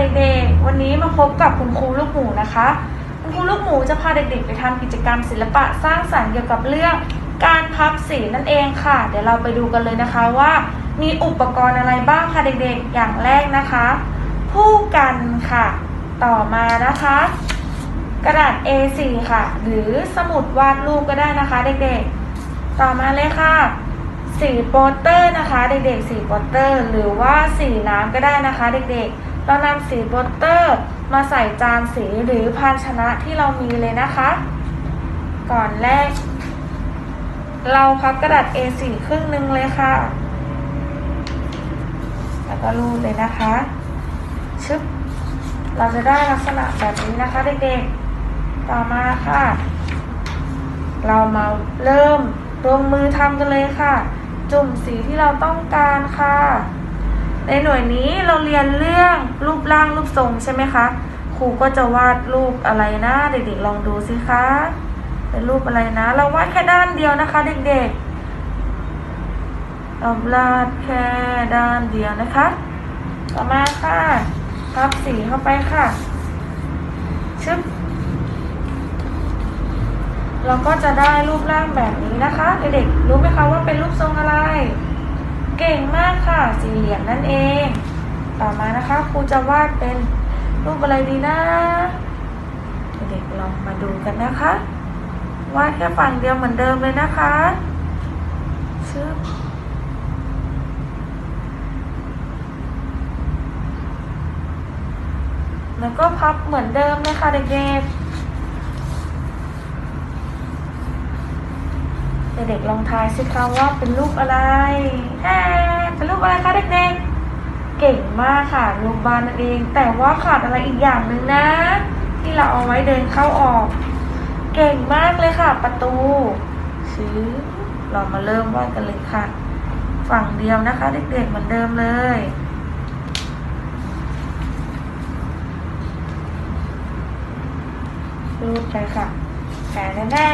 เด็กๆ วันนี้มาพบกับคุณครูลูกหมูนะคะ คุณครูลูกหมูจะพาเด็กๆ ไปทำกิจกรรมศิลปะสร้างสรรค์เกี่ยวกับเรื่องการพับสีนั่นเองค่ะ เดี๋ยวเราไปดูกันเลยนะคะว่า มีอุปกรณ์อะไรบ้างค่ะเด็กๆ อย่างแรกนะคะ ผู้กันค่ะ ต่อมานะคะ กระดาษ A4 ค่ะ หรือสมุดวาดรูปก็ได้นะคะ เด็กๆ ต่อมาเลยค่ะสีโปสเตอร์นะคะ เด็กๆ สีโปสเตอร์ หรือว่าสีน้ำก็ได้นะคะ เด็กๆ เรานำสีโปสเตอร์มาใส่จานสีหรือภาชนะที่เรามีเลยนะคะ ก่อนแรก เราพับกระดาษ A4 ครึ่งหนึ่งเลยค่ะ แล้วก็รูดเลยนะคะ ชึบ เราจะได้ลักษณะแบบนี้นะคะเด็กๆ ต่อมาค่ะ เรามาเริ่มลงมือทำกันเลยค่ะ จุ่มสีที่เราต้องการค่ะ ในหน่วยนี้เราเรียนเรื่องรูปร่างรูปทรงใช่ไหมคะ ครูก็จะวาดรูปอะไรนะ เด็กๆลองดูสิคะ เป็นรูปอะไรนะ เราวาดแค่ด้านเดียวนะคะ เด็กๆเราวาดแค่ด้านเดียวนะคะ ต่อมาค่ะพับสีเข้าไปค่ะ ชึบเราก็จะได้รูปร่างแบบนี้นะคะ เด็กๆรู้ไหมคะว่าเป็นรูปทรงอะไร เก่งมากค่ะ สี่เหลี่ยมนั่นเอง ต่อมานะคะครูจะวาดเป็นรูปอะไรดีนะ เด็กลองมาดูกันนะคะ วาดแค่ฝั่งเดียวเหมือนเดิมเลยนะคะชึบแล้วก็พับเหมือนเดิมเลยค่ะเด็กๆ เด็กๆลองทายสิคะว่าเป็นรูปอะไรแฮเป็นรูปอะไรคะเด็กๆ เก่งมากค่ะรูปบ้านนั่นเอง แต่ว่าขาดอะไรอีกอย่างหนึ่งนะ ที่เราเอาไว้เดินเข้าออก เก่งมากเลยค่ะ ประตูชื้อเรามาเริ่มวาดกันเลยค่ะ ฝั่งเดียวนะคะ เด็กๆเหมือนเดิมเลยรูดไปค่ะแผนแน่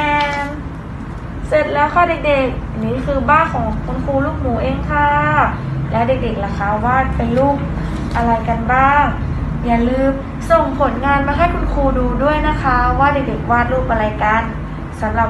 เสร็จแล้วค่ะเด็กๆอันนี้คือบ้านของคุณครูลูกหมูเองค่ะ แล้วเด็กๆล่ะคะวาดเป็นรูปอะไรกันบ้าง อย่าลืมส่งผลงานมาให้คุณครูดูด้วยนะคะ ว่าเด็กๆวาดรูปอะไรกันสำหรับ